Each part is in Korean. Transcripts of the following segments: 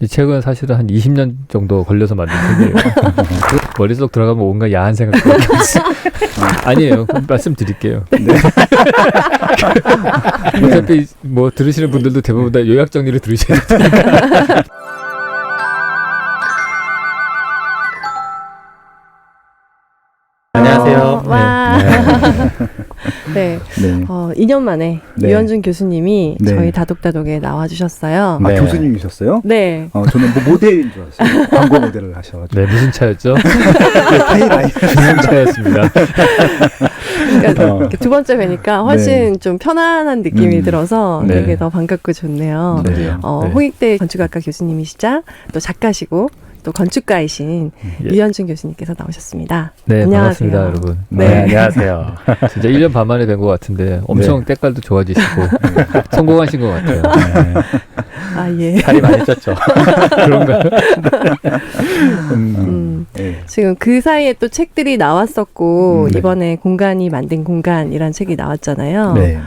이 책은 사실은 한 20년 정도 걸려서 만든 책이에요. 그 머릿속 들어가면 온갖 야한 생각도 아니에요. 말씀드릴게요. 어차피 뭐 들으시는 분들도 대부분 다 요약 정리를 들으셔야 돼요. 안녕하세요. 어, 와. 네. 네. 어, 2년 만에 네. 유현준 교수님이 네. 저희 다독다독에 나와주셨어요. 네. 아, 교수님이셨어요? 네. 어, 저는 뭐 모델인 줄 알았어요. 광고 모델을 하셔가지고. 네, 무슨 차였죠? 타이라인. 중형 차였습니다. 그러니까 어. 두 번째 뵈니까 훨씬 좀 편안한 느낌이 음. 들어서 네. 되게 더 반갑고 좋네요. 네. 어, 네. 홍익대 건축학과 교수님이시자 또 작가시고 또 건축가이신 예. 유현준 교수님께서 나오셨습니다. 네, 안녕하세요. 반갑습니다, 여러분. 네. 네. 안녕하세요. 진짜 1년 반 만에 뵌 것 같은데 엄청 때깔도 좋아지시고 성공하신 것 같아요. 네. 아 예. 살이 많이 쪘죠. 그런가요? 음. 음. 네. 지금 그 사이에 또 책들이 나왔었고 음, 네. 이번에 공간이 만든 공간이란 책이 나왔잖아요. 네.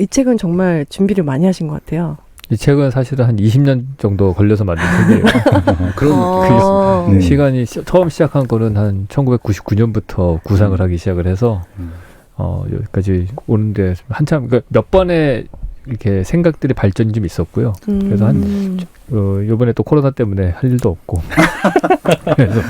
이 책은 정말 준비를 많이 하신 것 같아요. 이 책은 사실은 한 20년 정도 걸려서 만든 책이에요. 그런 어. 네. 시간이 시- 처음 시작한 거는 한 1999년부터 구상을 하기 시작을 해서 음. 어, 여기까지 오는데 한참 그러니까 몇 번의 이렇게 생각들이 발전이 좀 있었고요. 그래서 한- 음. 어, 요번에 또 코로나 때문에 할 일도 없고 그래서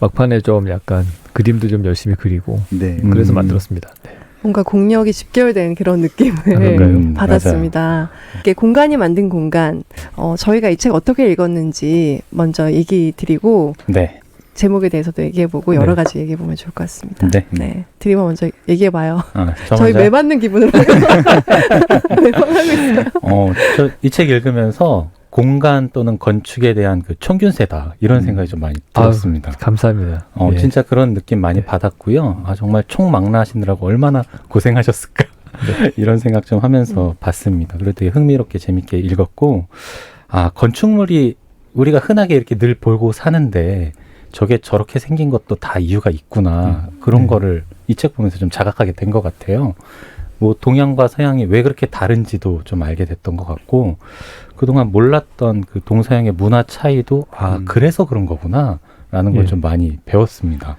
막판에 좀 약간 그림도 좀 열심히 그리고 네. 음. 그래서 만들었습니다. 네. 뭔가 공력이 집결된 그런 느낌을 아, 그런가요? 음, 받았습니다. 이게 공간이 만든 공간. 어, 저희가 이 책 어떻게 읽었는지 먼저 얘기 드리고 네. 제목에 대해서도 얘기해보고 여러 네. 가지 얘기해보면 좋을 것 같습니다. 네. 네. 드리머 먼저 얘기해봐요. 아, 저 저희? 매 맞는 기분으로 매번 하고 있어요. 어, 저이책 읽으면서 공간 또는 건축에 대한 그 총균세다 이런 음. 생각이 좀 많이 아유, 들었습니다. 감사합니다. 어, 예. 진짜 그런 느낌 많이 네. 받았고요. 아, 정말 총망라하시느라고 얼마나 고생하셨을까. 이런 생각 좀 하면서 음. 봤습니다. 그래도 되게 흥미롭게 재밌게 읽었고, 아, 건축물이 우리가 흔하게 이렇게 늘 보고 사는데 저게 저렇게 생긴 것도 다 이유가 있구나. 그런 네. 거를 이 책 보면서 좀 자각하게 된 것 같아요. 뭐 동양과 서양이 왜 그렇게 다른지도 좀 알게 됐던 것 같고 그동안 몰랐던 그 동서양의 문화 차이도 아 음. 그래서 그런 거구나라는 걸 예. 좀 많이 배웠습니다.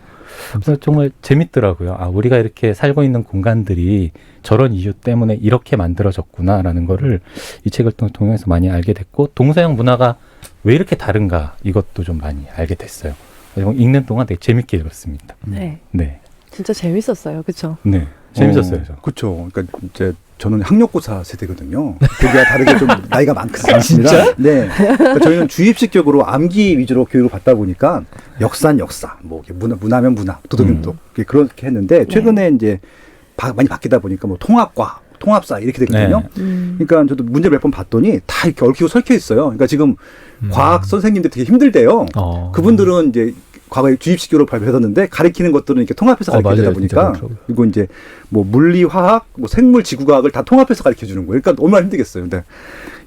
그래서 정말 재밌더라고요. 아 우리가 이렇게 살고 있는 공간들이 저런 이유 때문에 이렇게 만들어졌구나라는 거를 이 책을 통- 통해서 많이 알게 됐고 동서양 문화가 왜 이렇게 다른가 이것도 좀 많이 알게 됐어요. 읽는 동안 되게 재밌게 읽었습니다. 네. 네, 진짜 재밌었어요. 그쵸? 네, 재밌었어요. 저. 그렇죠. 그러니까 이제 저는 학력고사 세대거든요. 그게 다르게 좀 나이가 많거든요. 진짜? 네. 그러니까 저희는 주입식격으로 암기 위주로 교육을 받다 보니까 역사는 역사, 뭐 문화, 문화면 문화, 도덕이면 음. 도덕 이렇게 그렇게 했는데 최근에 이제 바- 많이 바뀌다 보니까 뭐 통합과 통합사 이렇게 되거든요. 네. 음. 그러니까 저도 문제 몇 번 봤더니 다 이렇게 얽히고 설켜 있어요. 그러니까 지금 음. 과학 선생님들 되게 힘들대요. 어. 그분들은 이제 과거에 주입식교로 발표했었는데 가리키는 것들은 이렇게 통합해서 어, 가르쳐야 되다 보니까. 그리고 이제 뭐 물리, 화학, 뭐 생물, 지구과학을 다 통합해서 가르쳐 주는 거예요. 그러니까 얼마나 힘들겠어요. 근데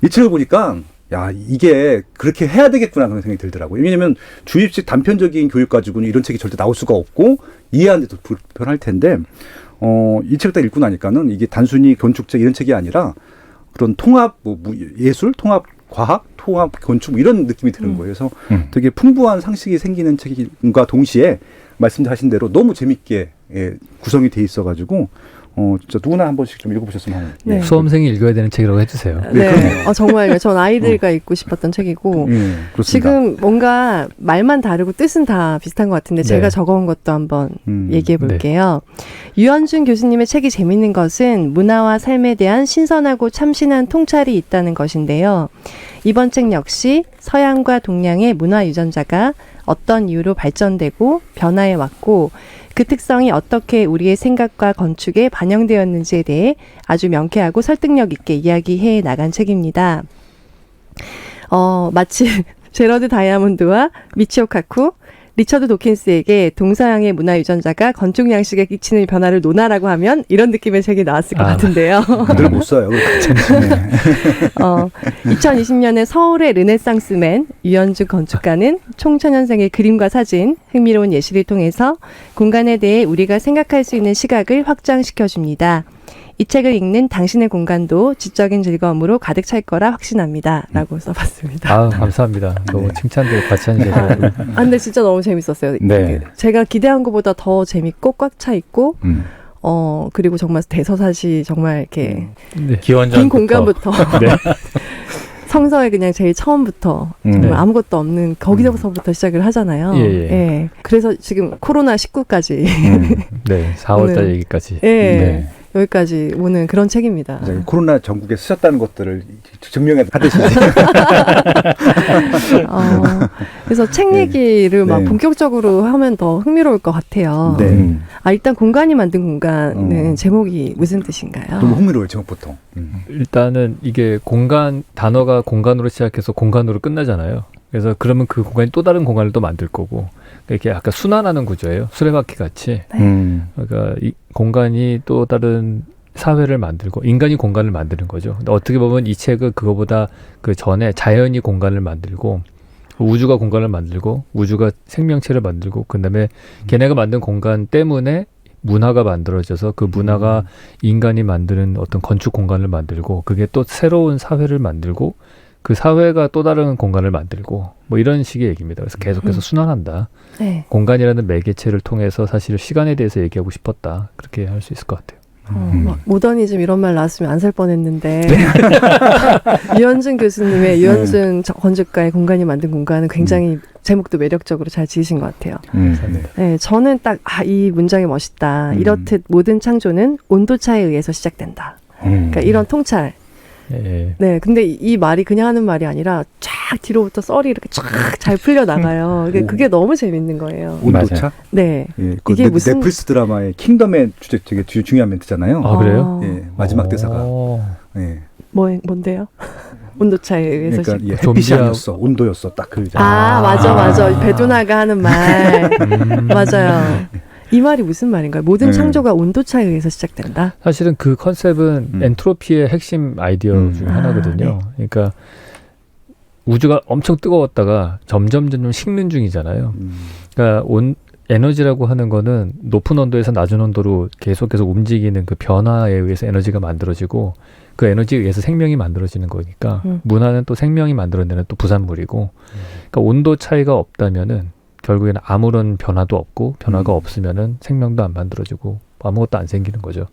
이 책을 보니까 야 이게 그렇게 해야 되겠구나 그런 생각이 들더라고요. 왜냐하면 주입식 단편적인 교육 가지고는 이런 책이 절대 나올 수가 없고 이해하는데도 불편할 텐데 어, 이 책을 딱 읽고 나니까는 이게 단순히 건축책 이런 책이 아니라 그런 통합 뭐 무- 예술, 통합 과학, 통합 건축 뭐 이런 느낌이 드는 음. 거예요. 그래서 음. 되게 풍부한 상식이 생기는 책임과 동시에 말씀하신 대로 너무 재밌게 예, 구성이 돼 있어가지고 어 진짜 누구나 한 번씩 좀 읽어보셨으면 하는. 네. 수험생이 읽어야 되는 책이라고 해주세요. 네. 어, 정말요. 전 아이들과 읽고 싶었던 책이고. 예. 지금 뭔가 말만 다르고 뜻은 다 비슷한 것 같은데 네. 제가 적어온 것도 한번 음, 얘기해 볼게요. 유현준 교수님의 책이 재밌는 것은 문화와 삶에 대한 신선하고 참신한 통찰이 있다는 것인데요. 이번 책 역시 서양과 동양의 문화 유전자가 어떤 이유로 발전되고 변화해 왔고 그 특성이 어떻게 우리의 생각과 건축에 반영되었는지에 대해 아주 명쾌하고 설득력 있게 이야기해 나간 책입니다. 어, 마치 제러드 다이아몬드와 미치오 카쿠, 리처드 도킨스에게 동서양의 문화 유전자가 건축 양식에 끼치는 변화를 논하라고 하면 이런 느낌의 책이 나왔을 것 아. 같은데요. 그들 못 써요. 어, 2020년에 서울의 르네상스맨 유현준 건축가는 총천연생의 그림과 사진, 흥미로운 예시를 통해서 공간에 대해 우리가 생각할 수 있는 시각을 확장시켜 줍니다. 이 책을 읽는 당신의 공간도 지적인 즐거움으로 가득 찰 거라 확신합니다. 라고 써봤습니다. 아 감사합니다. 너무 네. 칭찬들 같이 하셔서 아, 근데 진짜 너무 재밌었어요. 네. 제가 기대한 것보다 더 재밌고 꽉 차 있고, 음. 어, 그리고 정말 대서사시 정말 이렇게 네. 기원전 긴 공간부터 네. 성서에 그냥 제일 처음부터 음. 정말 네. 아무것도 없는 거기서부터 시작을 하잖아요. 예, 예. 그래서 지금 코로나 19까지 음. 네 4월달 오늘- 얘기까지. 예. 네. 여기까지 오는 그런 책입니다. 코로나 전국에 쓰셨다는 것들을 증명해 하듯이 어, 그래서 책 네. 얘기를 막 네. 본격적으로 하면 더 흥미로울 것 같아요. 네. 음. 아 일단 공간이 만든 공간은 어. 제목이 무슨 뜻인가요? 너무 흥미로워요 제목부터. 음. 일단은 이게 공간 단어가 공간으로 시작해서 공간으로 끝나잖아요. 그래서 그러면 그 공간이 또 다른 공간을 또 만들 거고 이렇게 약간 순환하는 구조예요. 수레바퀴 같이. 음. 그러니까 이 공간이 또 다른 사회를 만들고 인간이 공간을 만드는 거죠. 근데 어떻게 보면 이 책은 그거보다 그 전에 자연이 공간을 만들고 우주가 공간을 만들고 우주가 생명체를 만들고 그다음에 걔네가 만든 공간 때문에 문화가 만들어져서 그 문화가 인간이 만드는 어떤 건축 공간을 만들고 그게 또 새로운 사회를 만들고 그 사회가 또 다른 공간을 만들고 뭐 이런 식의 얘기입니다. 그래서 계속해서 음. 순환한다. 네. 공간이라는 매개체를 통해서 사실 시간에 대해서 얘기하고 싶었다. 그렇게 할 수 있을 것 같아요. 어, 음. 막 모더니즘 이런 말 나왔으면 안 살 뻔했는데 유현준 교수님의 유현준 저- 건축가의 공간이 만든 공간은 굉장히 제목도 매력적으로 잘 지으신 것 같아요. 음. 네. 네, 저는 딱 아, 이 문장이 멋있다. 음. 이렇듯 모든 창조는 온도 차에 의해서 시작된다. 음. 그러니까 이런 통찰. 예. 네, 근데 이, 이 말이 그냥 하는 말이 아니라 쫙 뒤로부터 썰이 이렇게 쫙 잘 풀려 나가요. 그게, 그게 너무 재밌는 거예요. 온도차. 네. 예, 그 이게 넷- 무슨- 넷플릭스 드라마의 킹덤의 주제 되게 주- 중요한 멘트잖아요. 아, 그래요? 어, 예, 마지막 대사가. 어. 예. 뭐 뭔데요? 온도차에 의해서 그러니까. 예, 좀비하고- 햇빛이 아니었어, 온도였어, 딱 그. 아, 맞아, 아. 맞아. 배두나가 하는 말. 음. 맞아요. 이 말이 무슨 말인가요? 모든 네. 창조가 온도 차에 의해서 시작된다. 사실은 그 컨셉은 음. 엔트로피의 핵심 아이디어 음. 중에 아, 하나거든요. 그러니까 우주가 엄청 뜨거웠다가 점점 점점 식는 중이잖아요. 음. 그러니까 온 에너지라고 하는 거는 높은 온도에서 낮은 온도로 계속해서 움직이는 그 변화에 의해서 에너지가 만들어지고 그 에너지에 의해서 생명이 만들어지는 거니까 음. 문화는 또 생명이 만들어내는 또 부산물이고 그러니까 온도 차이가 없다면은 결국에는 아무런 변화도 없고 변화가 음. 없으면은 생명도 안 만들어지고 아무것도 안 생기는 거죠.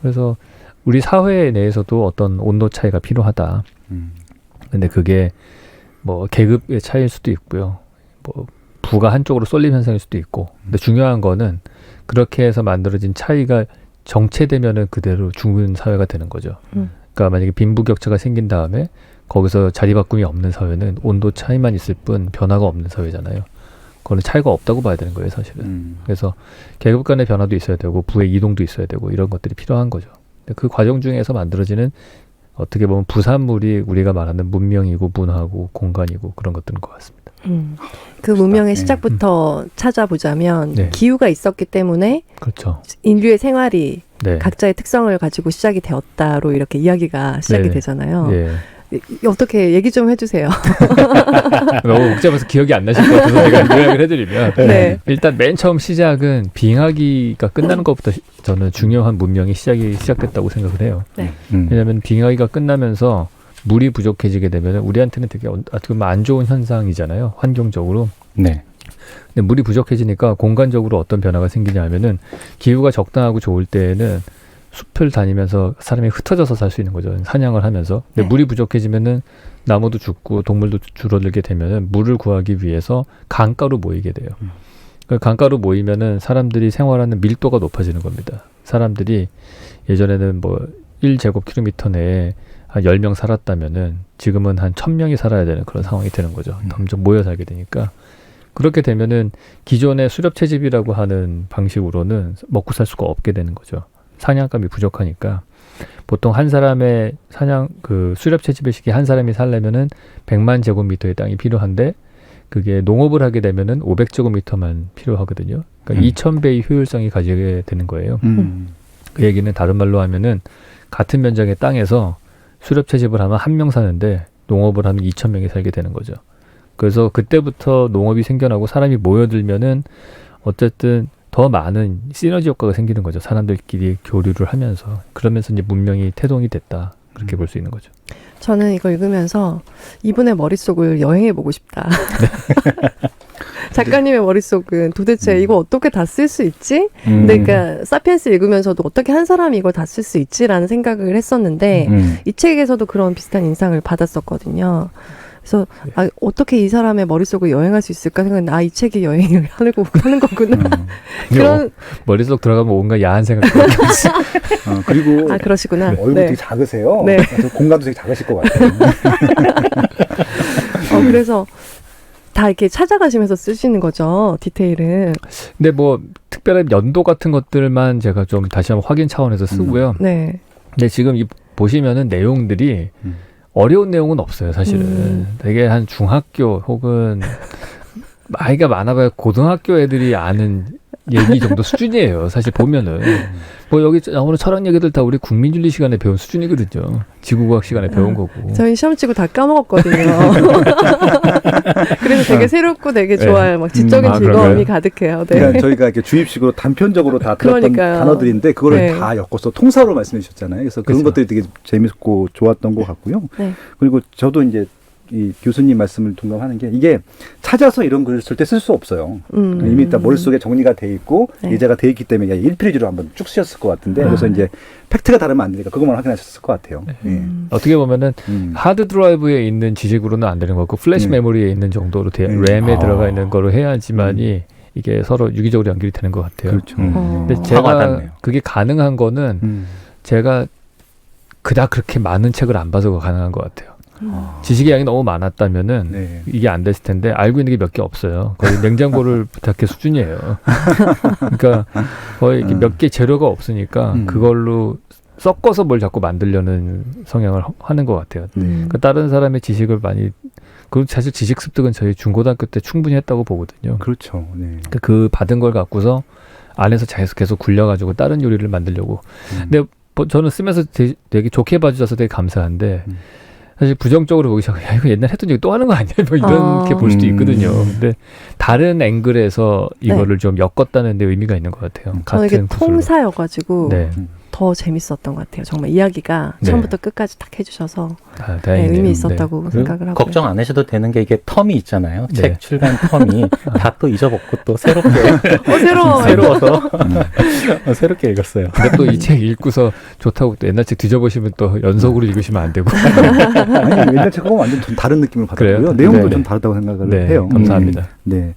그래서 우리 사회 내에서도 어떤 온도 차이가 필요하다. 음. 근데 그게 뭐 계급의 차이일 수도 있고요. 뭐 부가 한쪽으로 쏠림 현상일 수도 있고. 근데 중요한 거는 그렇게 해서 만들어진 차이가 정체되면은 그대로 죽은 사회가 되는 거죠. 음. 그러니까 만약에 빈부격차가 생긴 다음에 거기서 자리 바꿈이 없는 사회는 온도 차이만 있을 뿐 변화가 없는 사회잖아요. 그거는 차이가 없다고 봐야 되는 거예요, 사실은. 음. 그래서 계급 간의 변화도 있어야 되고 부의 이동도 있어야 되고 이런 것들이 필요한 거죠. 그 과정 중에서 만들어지는 어떻게 보면 부산물이 우리가 말하는 문명이고 문화고 공간이고 그런 것들인 것 같습니다. 음. 그 문명의 네. 시작부터 찾아보자면 네. 기후가 있었기 때문에 그렇죠. 인류의 생활이 네. 각자의 특성을 가지고 시작이 되었다로 이렇게 이야기가 시작이 네. 되잖아요. 어떻게 얘기 좀 해주세요. 너무 복잡해서 기억이 안 나실 것 같아서 제가 요약을 해드리면 네. 일단 맨 처음 시작은 빙하기가 끝나는 것부터 시- 저는 중요한 문명이 시작이 시작됐다고 생각을 해요. 음. 왜냐하면 빙하기가 끝나면서 물이 부족해지게 되면 우리한테는 되게 언- 어떻게 보면 안 좋은 현상이잖아요. 환경적으로. 네. 근데 물이 부족해지니까 공간적으로 어떤 변화가 생기냐 하면은 기후가 적당하고 좋을 때에는 숲을 다니면서 사람이 흩어져서 살 수 있는 거죠. 사냥을 하면서. 근데 네. 물이 부족해지면은 나무도 죽고 동물도 줄어들게 되면은 물을 구하기 위해서 강가로 모이게 돼요. 음. 그 강가로 모이면은 사람들이 생활하는 밀도가 높아지는 겁니다. 사람들이 예전에는 뭐 1제곱킬로미터 내에 한 10명 살았다면은 지금은 한 1000명이 살아야 되는 그런 상황이 되는 거죠. 음. 점점 모여 살게 되니까. 그렇게 되면은 기존의 수렵 채집이라고 하는 방식으로는 먹고 살 수가 없게 되는 거죠. 사냥감이 부족하니까 보통 한 사람의 사냥 그 수렵 채집의 시기 한 사람이 살려면은 100만 제곱미터의 땅이 필요한데 그게 농업을 하게 되면은 500제곱미터만 필요하거든요. 그러니까 음. 2000배의 효율성이 가지게 되는 거예요. 음. 그 얘기는 다른 말로 하면은 같은 면적의 땅에서 수렵 채집을 하면 한 명 사는데 농업을 하면 2천 명이 살게 되는 거죠. 그래서 그때부터 농업이 생겨나고 사람이 모여들면은 어쨌든 더 많은 시너지 효과가 생기는 거죠. 사람들끼리 교류를 하면서 그러면서 이제 문명이 태동이 됐다 그렇게 음. 볼수 있는 거죠. 저는 이거 읽으면서 이분의 머릿속을 여행해 보고 싶다. 작가님의 머릿속은 도대체 음. 이거 어떻게 다 쓸 수 있지? 음. 근데 그러니까 사피엔스 읽으면서도 어떻게 한 사람이 이걸 다 쓸 수 있지라는 생각을 했었는데 음. 이 책에서도 그런 비슷한 인상을 받았었거든요. 그래서 네. 아, 어떻게 이 사람의 머릿속을 여행할 수 있을까 생각했는데 아 이 책이 여행을 거, 하는 거구나. 음. 그런 머릿속 들어가면 온갖 야한 생각이 나지. 어, 그리고 아 그러시구나. 얼굴 네. 되게 작으세요. 네. 공간도 되게 작으실 것 같아요. 어, 그래서 다 이렇게 찾아가시면서 쓰시는 거죠 디테일은. 근데 뭐 특별한 연도 같은 것들만 제가 좀 다시 한번 확인 차원에서 쓰고요. 네. 근데 지금 이 보시면은 내용들이 음. 어려운 내용은 없어요, 사실은. 음. 되게 한 중학교 혹은 아이가 많아봐야 고등학교 애들이 아는 얘기 정도 수준이에요. 사실 보면은 뭐 여기 나오는 철학 얘기들 다 우리 국민윤리 시간에 배운 수준이거든요. 지구과학 시간에 배운 아, 거고. 저희 시험 치고 다 까먹었거든요. 그래서 되게 새롭고 되게 네. 좋아요. 막 지적인 음, 아, 즐거움이 그런가요? 가득해요. 네. 그러니까 저희가 이렇게 주입식으로 단편적으로 다 들었던 그러니까요. 단어들인데 그거를 네. 다 엮어서 통사로 말씀해 주셨잖아요. 그래서 그런 그렇죠. 것들이 되게 재밌고 좋았던 것 같고요. 네. 그리고 저도 이제 이 교수님 말씀을 동감하는 게 이게 찾아서 이런 글을 절대 쓸 수 없어요. 음. 이미 일단 머릿속에 정리가 돼 있고 네. 예제가 돼 있기 때문에 그냥 1페이지로 한번 쭉 쓰셨을 것 같은데 아. 그래서 이제 팩트가 다르면 안 되니까 그것만 확인하셨을 것 같아요. 네. 예. 음. 어떻게 보면은 음. 하드 드라이브에 있는 지식으로는 안 되는 거고 플래시 음. 메모리에 있는 정도로 돼, 음. 램에 아. 들어가 있는 거로 해야지만이 이게 서로 유기적으로 연결이 되는 것 같아요. 그렇죠. 음. 어. 근데 확 제가. 그게 가능한 거는 음. 제가 그닥 그렇게 많은 책을 안 봐서 가능한 것 같아요. 아. 지식의 양이 너무 많았다면은 네. 이게 안 됐을 텐데 알고 있는 게 몇 개 없어요. 거의 냉장고를 부탁해 수준이에요. 그러니까 거의 음. 몇개 재료가 없으니까 음. 그걸로 섞어서 뭘 자꾸 만들려는 성향을 하- 하는 것 같아요. 음. 그러니까 다른 사람의 지식을 많이 그 사실 지식 습득은 저희 중고등학교 때 충분히 했다고 보거든요. 그렇죠. 네. 그러니까 그 받은 걸 갖고서 안에서 계속 계속 굴려가지고 다른 요리를 만들려고. 음. 근데 뭐 저는 쓰면서 되, 되게 좋게 봐주셔서 되게 감사한데 음. 사실 부정적으로 보기 시작하면 야 이거 옛날 했던 얘기 또 하는 거 아니야? 뭐 이렇게 아. 볼 수도 음. 있거든요. 근데 다른 앵글에서 이거를 좀 엮었다는 데 의미가 있는 것 같아요. 음. 저는 이게 같은 구슬로. 통사여가지고 네, 더 재밌었던 것 같아요. 정말 이야기가 네. 처음부터 끝까지 딱 해주셔서 아, 네, 다행이네요. 의미 네. 있었다고 그리고 생각을 하고 걱정 안 하셔도 되는 게 이게 텀이 있잖아요. 네. 책 출간 텀이 다 또 잊어먹고 또 새롭게 어 새로워. 새로워서 어, 새롭게 읽었어요. 근데 또 이 책 읽고서 좋다고 또 옛날 책 뒤져보시면 또 연속으로 읽으시면 안 되고. 아니 옛날 책하고 완전 좀 다른 느낌을 받았고요. 그래요? 내용도 네. 좀 다르다고 생각을 네, 해요. 감사합니다. 네.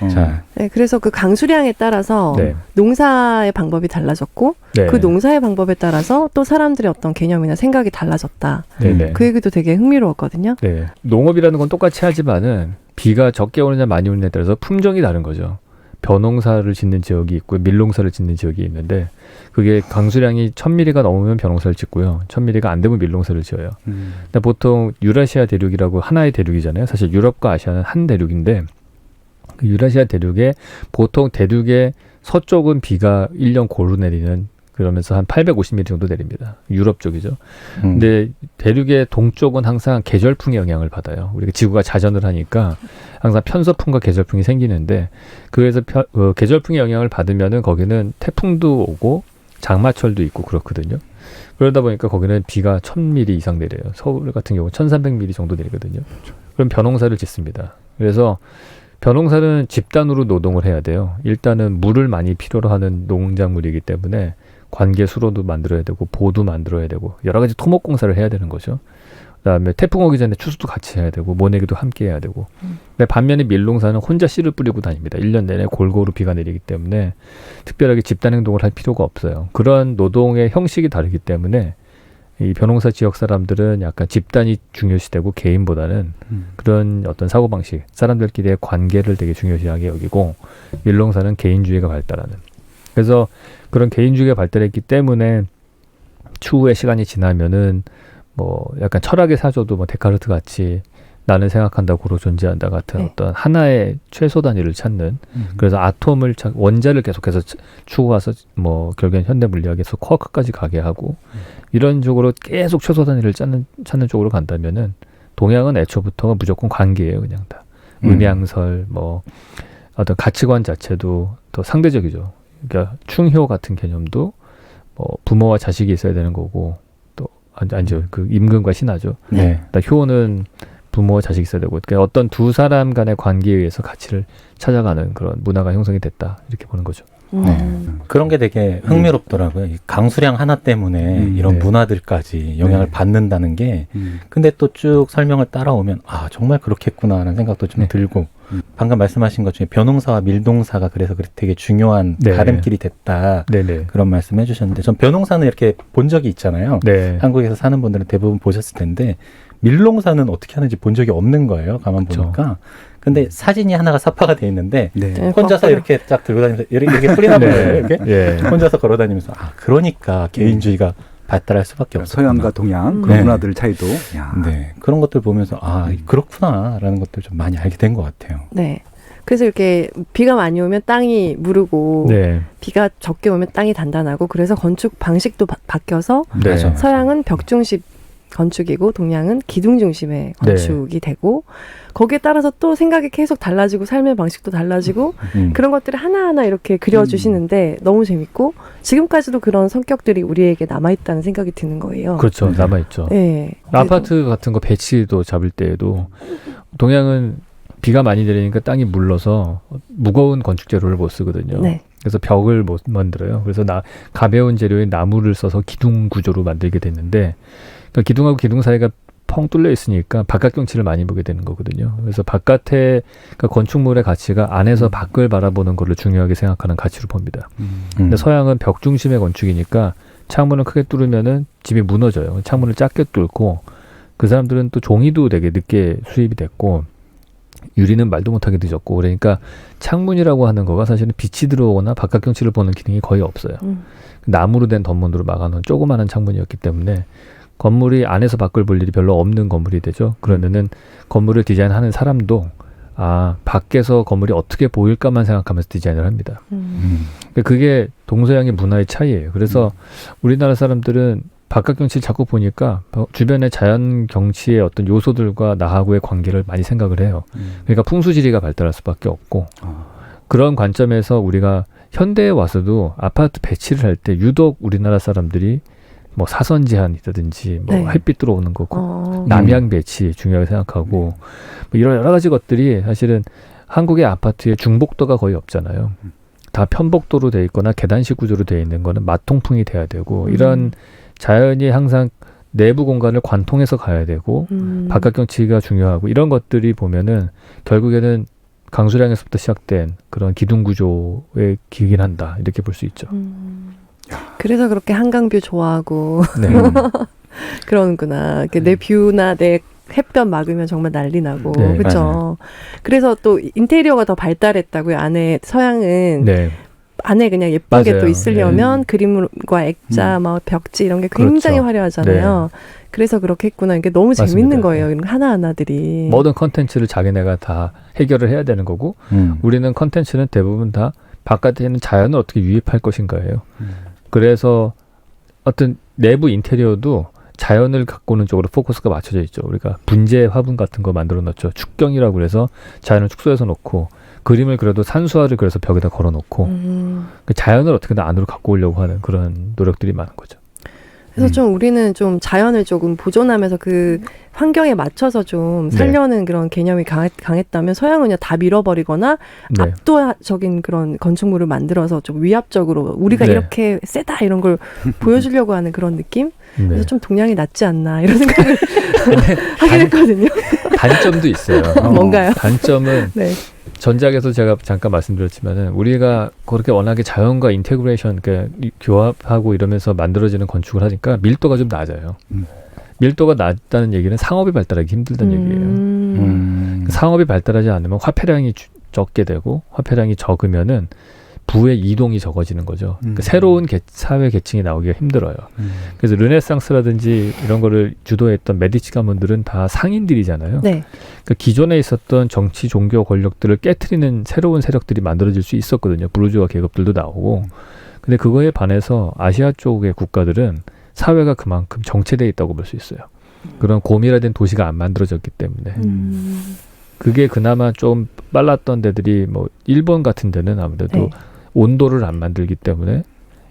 어. 자, 네, 그래서 그 강수량에 따라서 네. 농사의 방법이 달라졌고 네. 그 농사의 방법에 따라서 또 사람들의 어떤 개념이나 생각이 달라졌다. 네, 네. 그 얘기도 되게 흥미로웠거든요. 네. 농업이라는 건 똑같이 하지만은 비가 적게 오느냐 많이 오느냐에 따라서 품종이 다른 거죠. 벼농사를 짓는 지역이 있고 밀농사를 짓는 지역이 있는데 그게 강수량이 1000ml가 넘으면 벼농사를 짓고요. 1000ml가 안 되면 밀농사를 지어요. 음. 근데 보통 유라시아 대륙이라고 하나의 대륙이잖아요. 사실 유럽과 아시아는 한 대륙인데 그 유라시아 대륙에 보통 대륙의 서쪽은 비가 1년 고루 내리는 그러면서 한 850mm 정도 내립니다. 유럽 쪽이죠. 음. 근데 대륙의 동쪽은 항상 계절풍의 영향을 받아요. 우리가 지구가 자전을 하니까 항상 편서풍과 계절풍이 생기는데 그래서 편- 어, 계절풍의 영향을 받으면은 거기는 태풍도 오고 장마철도 있고 그렇거든요. 그러다 보니까 거기는 비가 1000mm 이상 내려요. 서울 같은 경우 1300mm 정도 내리거든요. 그럼 벼농사를 짓습니다. 그래서 벼농사는 집단으로 노동을 해야 돼요. 일단은 물을 많이 필요로 하는 농작물이기 때문에 관계 수로도 만들어야 되고 보도 만들어야 되고 여러 가지 토목 공사를 해야 되는 거죠. 그다음에 태풍 오기 전에 추수도 같이 해야 되고 모내기도 함께 해야 되고. 근데 반면에 밀농사는 혼자 씨를 뿌리고 다닙니다. 1년 내내 골고루 비가 내리기 때문에 특별하게 집단 행동을 할 필요가 없어요. 그런 노동의 형식이 다르기 때문에 이 벼농사 지역 사람들은 약간 집단이 중요시되고 개인보다는 음. 그런 어떤 사고 방식, 사람들끼리의 관계를 되게 중요시하게 여기고 밀농사는 개인주의가 발달하는. 그래서 그런 개인주의가 발달했기 때문에 추후에 시간이 지나면은 뭐 약간 철학의 사조도 뭐 데카르트 같이 나는 생각한다 고로 존재한다 같은 네. 어떤 하나의 최소 단위를 찾는 음. 그래서 아톰을 찾- 원자를 계속해서 치- 추구해서 뭐 결국엔 현대 물리학에서 쿼크까지 가게 하고 이런 쪽으로 계속 최소 단위를 찾는 찾는 쪽으로 간다면은 동양은 애초부터가 무조건 관계예요 그냥 다 음. 음양설 뭐 어떤 가치관 자체도 더 상대적이죠. 그러니까 충효 같은 개념도 뭐 부모와 자식이 있어야 되는 거고 또 아니, 아니죠 그 임금과 신하죠. 네. 그러니까 효는 부모와 자식이 있어야 되고 그러니까 어떤 두 사람 간의 관계에 의해서 가치를 찾아가는 그런 문화가 형성이 됐다 이렇게 보는 거죠. 음. 그런 게 되게 흥미롭더라고요. 이 강수량 하나 때문에 음, 이런 네. 문화들까지 영향을 네. 받는다는 게 음. 근데 또 쭉 설명을 따라오면 아 정말 그렇겠구나라는 생각도 좀 네. 들고 음. 방금 말씀하신 것 중에 변홍사와 밀동사가 그래서 되게 중요한 네. 가름길이 됐다 네네. 그런 말씀해 주셨는데 전 변홍사는 이렇게 본 적이 있잖아요. 네. 한국에서 사는 분들은 대부분 보셨을 텐데 밀농사는 어떻게 하는지 본 적이 없는 거예요. 가만 그쵸. 보니까. 근데 사진이 하나가 삽화가 돼 있는데 네. 네, 혼자서. 이렇게 쫙 들고 다니면서 이렇게, 이렇게 뿌리나 보네요. 이렇게 예. 혼자서 걸어 다니면서 아 그러니까 개인주의가 발달할 수밖에 없어. 서양과 동양 음. 그런 네. 문화들 차이도. 야. 네 그런 것들 보면서 아 음. 그렇구나라는 것들 좀 많이 알게 된 것 같아요. 네. 그래서 이렇게 비가 많이 오면 땅이 무르고 네. 비가 적게 오면 땅이 단단하고 그래서 건축 방식도 바, 바뀌어서 네. 서양은 벽 중심 건축이고 동양은 기둥 중심의 네. 건축이 되고 거기에 따라서 또 생각이 계속 달라지고 삶의 방식도 달라지고 음. 그런 것들을 하나하나 이렇게 그려주시는데 너무 재밌고 지금까지도 그런 성격들이 우리에게 남아있다는 생각이 드는 거예요. 그렇죠. 네. 남아 있죠. 네. 아파트 같은 거 배치도 잡을 때에도 동양은 비가 많이 내리니까 땅이 물러서 무거운 건축 재료를 못 쓰거든요. 네. 그래서 벽을 못 만들어요. 그래서 나 가벼운 재료인 나무를 써서 기둥 구조로 만들게 됐는데 그러니까 기둥하고 기둥 사이가 펑 뚫려 있으니까 바깥 경치를 많이 보게 되는 거거든요. 그래서 바깥에 그러니까 건축물의 가치가 안에서 밖을 바라보는 거를 중요하게 생각하는 가치로 봅니다. 음. 음. 근데 서양은 벽 중심의 건축이니까 창문을 크게 뚫으면은 집이 무너져요. 창문을 작게 뚫고 그 사람들은 또 종이도 되게 늦게 수입이 됐고 유리는 말도 못하게 늦었고 그러니까 창문이라고 하는 거가 사실은 빛이 들어오거나 바깥 경치를 보는 기능이 거의 없어요. 음. 나무로 된 덧문으로 막아놓은 조그마한 창문이었기 때문에 건물이 안에서 밖을 볼 일이 별로 없는 건물이 되죠. 그러면은 건물을 디자인하는 사람도 아 밖에서 건물이 어떻게 보일까만 생각하면서 디자인을 합니다. 음. 음. 그러니까 그게 동서양의 문화의 차이예요. 그래서 우리나라 사람들은 바깥 경치를 자꾸 보니까 어, 주변의 자연 경치의 어떤 요소들과 나하고의 관계를 많이 생각을 해요. 음. 그러니까 풍수지리가 발달할 수밖에 없고 어. 그런 관점에서 우리가 현대에 와서도 아파트 배치를 할 때 유독 우리나라 사람들이 뭐 사선 제한이라든지 뭐 네. 햇빛 들어오는 거 어. 남향 배치 중요하게 생각하고 뭐 이런 여러 가지 것들이 사실은 한국의 아파트에 중복도가 거의 없잖아요. 음. 다 편복도로 돼 있거나 계단식 구조로 돼 있는 거는 마통풍이 돼야 되고 음. 이런 자연이 항상 내부 공간을 관통해서 가야 되고 음. 바깥 경치가 중요하고 이런 것들이 보면은 결국에는 강수량에서부터 시작된 그런 기둥 구조에 기긴 한다 이렇게 볼 수 있죠. 음. 그래서 그렇게 한강뷰 좋아하고 네. 음. 그러는구나. 그 내 뷰나 내 햇볕 막으면 정말 난리 나고 네, 그렇죠. 그래서 또 인테리어가 더 발달했다고요. 안에 서양은 네. 안에 그냥 예쁘게 맞아요. 또 있으려면 그림과 액자, 음. 막 벽지 이런 게 굉장히 그렇죠. 화려하잖아요. 그래서 그렇게 했구나. 이게 너무 맞습니다. 재밌는 거예요. 이런 하나 하나들이. 모든 컨텐츠를 자기네가 다 해결을 해야 되는 거고 음. 우리는 컨텐츠는 대부분 다 바깥에 있는 자연을 어떻게 유입할 것인가예요. 음. 그래서 어떤 내부 인테리어도 자연을 가꾸는 쪽으로 포커스가 맞춰져 있죠. 우리가 분재 화분 같은 거 만들어 놓죠. 축경이라고 그래서 자연을 축소해서 놓고 그림을 그려도 산수화를 그래서 벽에다 걸어 놓고 음. 그 자연을 어떻게든 안으로 갖고 오려고 하는 그런 노력들이 많은 거죠. 그래서 음. 좀 우리는 좀 자연을 조금 보존하면서 그 환경에 맞춰서 좀 네. 살려는 그런 개념이 강했, 강했 다면 서양은 그냥 다 밀어버리거나 네. 압도적인 그런 건축물을 만들어서 좀 위압적으로 우리가 네. 이렇게 세다 이런 걸 보여주려고 하는 그런 느낌? 네. 그래서 좀 동양이 낫지 않나 이런 생각을 근데 하긴 단, 했거든요. 단점도 있어요. 뭔가요? 단점은 네. 전작에서 제가 잠깐 말씀드렸지만은 우리가 그렇게 워낙에 자연과 인테그레이션 그러니까 이- 교합하고 이러면서 만들어지는 건축을 하니까 밀도가 좀 낮아요. 음. 밀도가 낮다는 얘기는 상업이 발달하기 힘들다는 얘기예요. 음. 음. 상업이 발달하지 않으면 화폐량이 주- 적게 되고 화폐량이 적으면은 부의 이동이 적어지는 거죠. 그러니까 음. 새로운 계- 사회 계층이 나오기가 힘들어요. 음. 그래서 르네상스라든지 이런 거를 주도했던 메디치 가문들은 다 상인들이잖아요. 네. 그러니까 기존에 있었던 정치, 종교 권력들을 깨트리는 새로운 세력들이 만들어질 수 있었거든요. 부르주아 계급들도 나오고. 음. 근데 그거에 반해서 아시아 쪽의 국가들은 사회가 그만큼 정체돼 있다고 볼 수 있어요. 그런 고밀화된 도시가 안 만들어졌기 때문에 음. 그게 그나마 좀 빨랐던 데들이 뭐 일본 같은 데는 아무래도 네. 온도를 안 만들기 때문에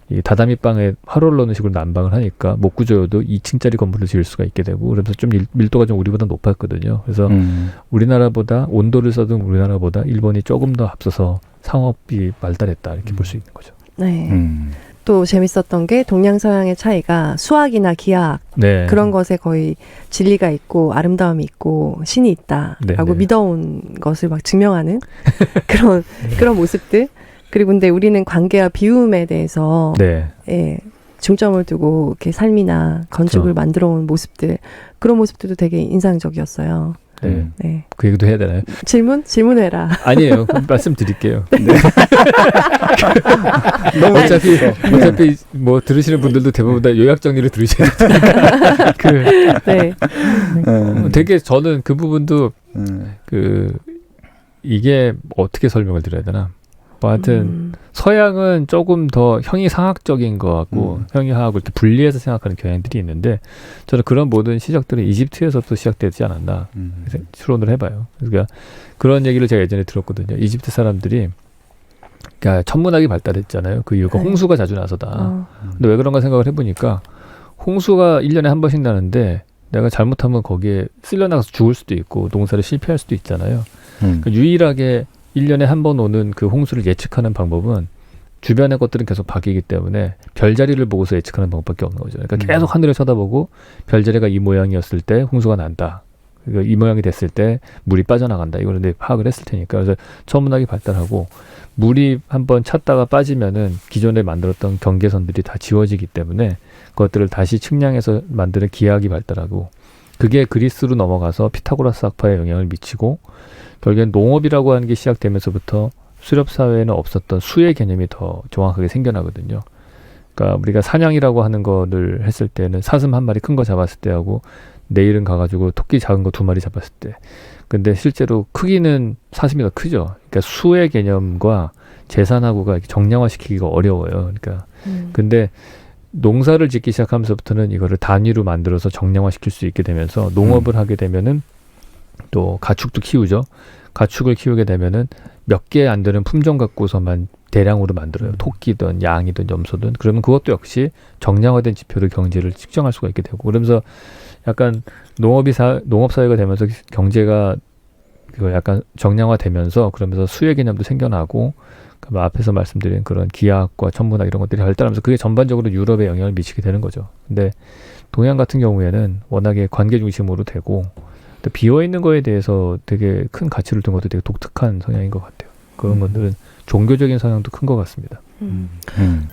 이 다다미 방에 화로를 넣는 식으로 난방을 하니까 목구 조여도 2층짜리 건물을 지을 수가 있게 되고 그러면서 좀 일- 밀도가 좀 우리보다 높았거든요. 그래서 음. 우리나라보다 온도를 써도 우리나라보다 일본이 조금 더 앞서서 상업이 발달했다 이렇게 볼수 있는 거죠. 네. 음. 또 재밌었던 게 동양 서양의 차이가 수학이나 기하학 네. 그런 것에 거의 진리가 있고 아름다움이 있고 신이 있다라고 네, 네. 믿어온 것을 막 증명하는 그런 네. 그런 모습들 그리고 근데 우리는 관계와 비움에 대해서 네. 예, 중점을 두고 이렇게 삶이나 건축을 그렇죠. 만들어 온 모습들 그런 모습들도 되게 인상적이었어요. 네. 음. 네. 그 얘기도 해야 되나요? 질문 질문해라. 아니에요. 말씀드릴게요. 너무 어차피 어차피 뭐 들으시는 분들도 대부분 다 요약 정리를 들으셔야 되니까 그 네. 음. 되게 저는 그 부분도 음. 그 이게 어떻게 설명을 드려야 되나? 뭐 하여튼 음, 서양은 조금 더 형이상학적인 것 같고 음. 형이하학을 또 분리해서 생각하는 경향들이 있는데 저는 그런 모든 시작들은 이집트에서부터 시작되지 않았나 음. 추론을 해봐요. 그러니까 그런 얘기를 제가 예전에 들었거든요. 이집트 사람들이 그러니까 천문학이 발달했잖아요. 그 이유가 네. 홍수가 자주 나서다. 어, 근데 왜 그런가 생각을 해보니까 홍수가 1년에 한 번씩 나는데 내가 잘못하면 거기에 쓸려나가서 죽을 수도 있고 농사를 실패할 수도 있잖아요. 음. 그 유일하게 1년에 한 번 오는 그 홍수를 예측하는 방법은 주변의 것들은 계속 바뀌기 때문에 별자리를 보고서 예측하는 방법밖에 없는 거죠. 그러니까 음. 계속 하늘을 쳐다보고 별자리가 이 모양이었을 때 홍수가 난다. 그러니까 이 모양이 됐을 때 물이 빠져나간다. 이거를 내 파악을 했을 테니까. 그래서 천문학이 발달하고 물이 한번 찼다가 빠지면은 기존에 만들었던 경계선들이 다 지워지기 때문에 그것들을 다시 측량해서 만드는 기하학이 발달하고 그게 그리스로 넘어가서 피타고라스 학파에 영향을 미치고 결국엔 농업이라고 하는 게 시작되면서부터 수렵 사회에는 없었던 수의 개념이 더 정확하게 생겨나거든요. 그러니까 우리가 사냥이라고 하는 거를 했을 때는 사슴 한 마리 큰 거 잡았을 때하고 내일은 가가지고 토끼 작은 거 두 마리 잡았을 때. 근데 실제로 크기는 사슴이 더 크죠. 그러니까 수의 개념과 재산하고가 정량화시키기가 어려워요. 그러니까 음. 근데 농사를 짓기 시작하면서부터는 이거를 단위로 만들어서 정량화시킬 수 있게 되면서 농업을 하게 되면은 또 가축도 키우죠. 가축을 키우게 되면은 몇 개 안 되는 품종 갖고서만 대량으로 만들어요. 음. 토끼든 양이든 염소든 그러면 그것도 역시 정량화된 지표로 경제를 측정할 수가 있게 되고 그러면서 약간 농업이 사 농업 사회가 되면서 경제가 그 약간 정량화되면서 그러면서 수의 개념도 생겨나고 그 앞에서 말씀드린 그런 기하학과 천문학 이런 것들이 발달하면서 그게 전반적으로 유럽에 영향을 미치게 되는 거죠. 근데 동양 같은 경우에는 워낙에 관계 중심으로 되고 또 비어 있는 거에 대해서 되게 큰 가치를 둔 것도 되게 독특한 성향인 것 같아요. 그런 음. 것들은 종교적인 성향도 큰 것 같습니다. 음. 음.